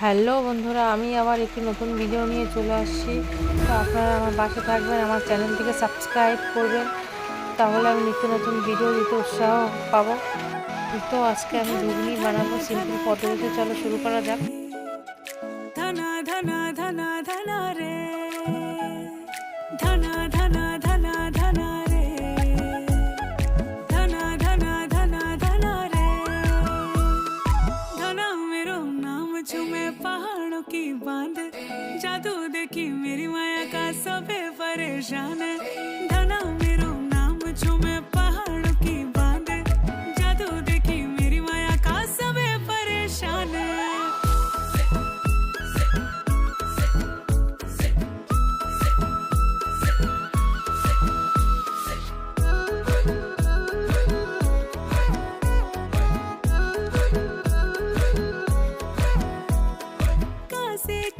Hello বন্ধুরা, আমি আবার একটি নতুন ভিডিও নিয়ে চলে আসছি। তো আপনারা আমার পাশে থাকবেন, আমার চ্যানেলটিকে সাবস্ক্রাইব করবেন। তাহলে আমি নিত্য নতুন ভিডিও দিতে উৎসাহ পাবো। তো আজকে আমি ঘুগনি বানাবো সিম্পল পদ্ধতিতে। চলো শুরু করা যাক।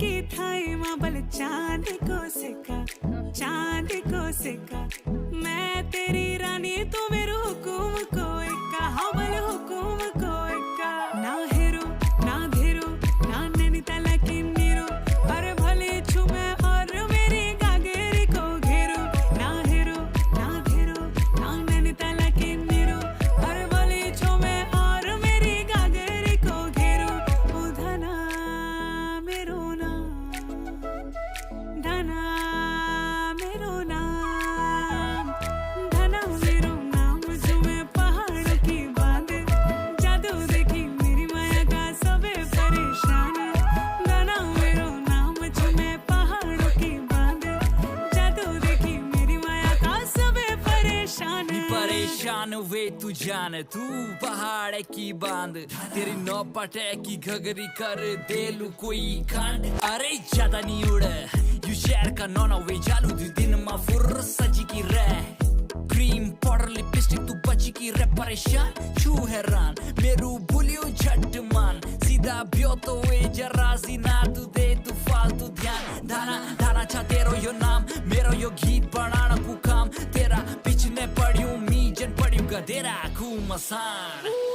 की थाई माबल चाँद को सिका, चाँद को सिका, मैं तेरी रानी, तू मेरे हुकुम को इक्का हवल हुकुम को परेशान वे तू जान, तू पहाड़ की बाँध। तेरी नौपट की घगरी कर देलू कोई कांड अरे ज़्यादा नहीं उड़, यू शहर का नौना वे जालू। दू दिन मा फुर सजी की रे क्रीम पाउडर, लिपस्टिक, तू बची की रे परेशान, छू हैरान, मेरू भूलियो झट मान सीधा ब्यो तो वे जराजी ना Regadera Akuma-san.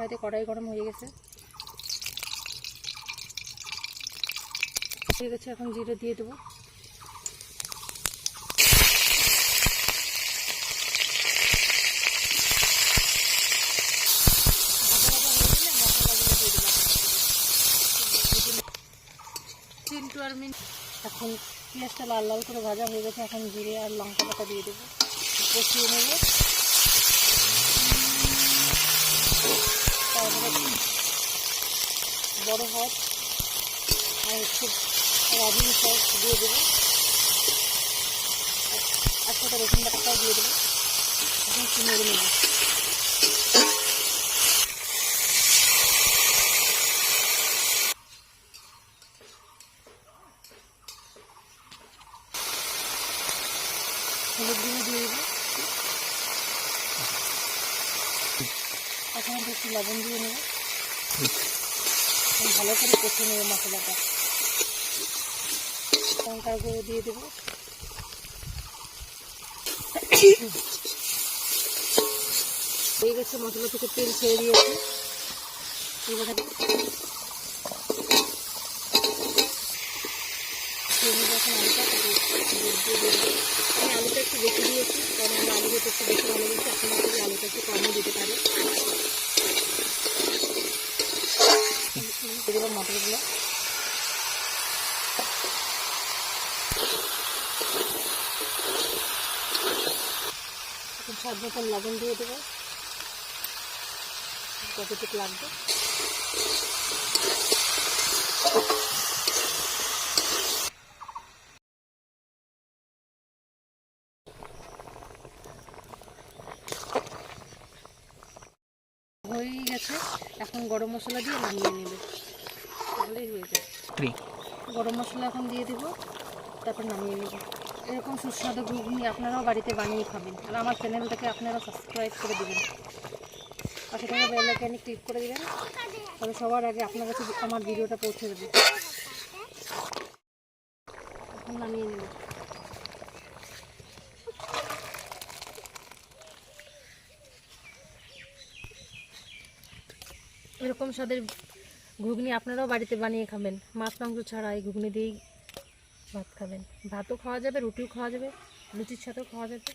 কড়াইতে কড়াই গরম হয়ে গেছে। হয়ে গেছে, এখন জিরে দিয়ে দেবো। এখন পেঁয়াজটা লাল লাল করে ভাজা হয়ে গেছে, এখন জিরে আর লঙ্কা পাতা দিয়ে দেবো। কষিয়ে নেব তারপরে বড় হাত। আর হচ্ছে রাঁধুনি সস দিয়ে দেবো। সাথে রসুন বাটাটাও দিয়ে দেবো। এখন একটু নেড়ে নেব। দিয়ে দেবো। একটু লবণ দিয়ে নেব। এখন ভালো করে কষে নেব মশলাটা। লঙ্কার গুঁড়ো দিয়ে দেবো। হয়ে গেছে, মশলা থেকে তেল ছেড়ে দিয়েছে। এবারে আমি আলুটা একটু বেশি দিয়েছি, কারণ আমি আলু একটু বেশি ভালোবাসি আপনার আলুটা একটু কমও দিতে পারে দিয়ে দেবো মটরগুলো এখন স্বাদ মতন লবণ দিয়ে দেবো। কতটুকু লাগবে। হয়েই গেছে। এখন গরম মশলা দিয়ে নামিয়ে নেবে। তাহলেই হয়ে যাবে। গরম মশলা এখন দিয়ে দেবো। তারপর নামিয়ে নেব। এরকম সুস্বাদু ঘুগনি আপনারাও বাড়িতে বানিয়ে খাবেন। আর আমার চ্যানেলটাকে আপনারা সাবস্ক্রাইব করে দেবেন। পাশে থাকা বেল আইকনে ক্লিক করে দেবেন। তবে সবার আগে আপনার কাছে আমার ভিডিওটা পৌঁছে দেবে এখন নামিয়ে নেব। এরকম স্বাদের ঘুগনি আপনারাও বাড়িতে বানিয়ে খাবেন। মাছ মাংস ছাড়া এই ঘুগনি দিয়েই ভাত খাবেন। ভাতও খাওয়া যাবে রুটিও খাওয়া যাবে লুচির সাথেও খাওয়া যাবে।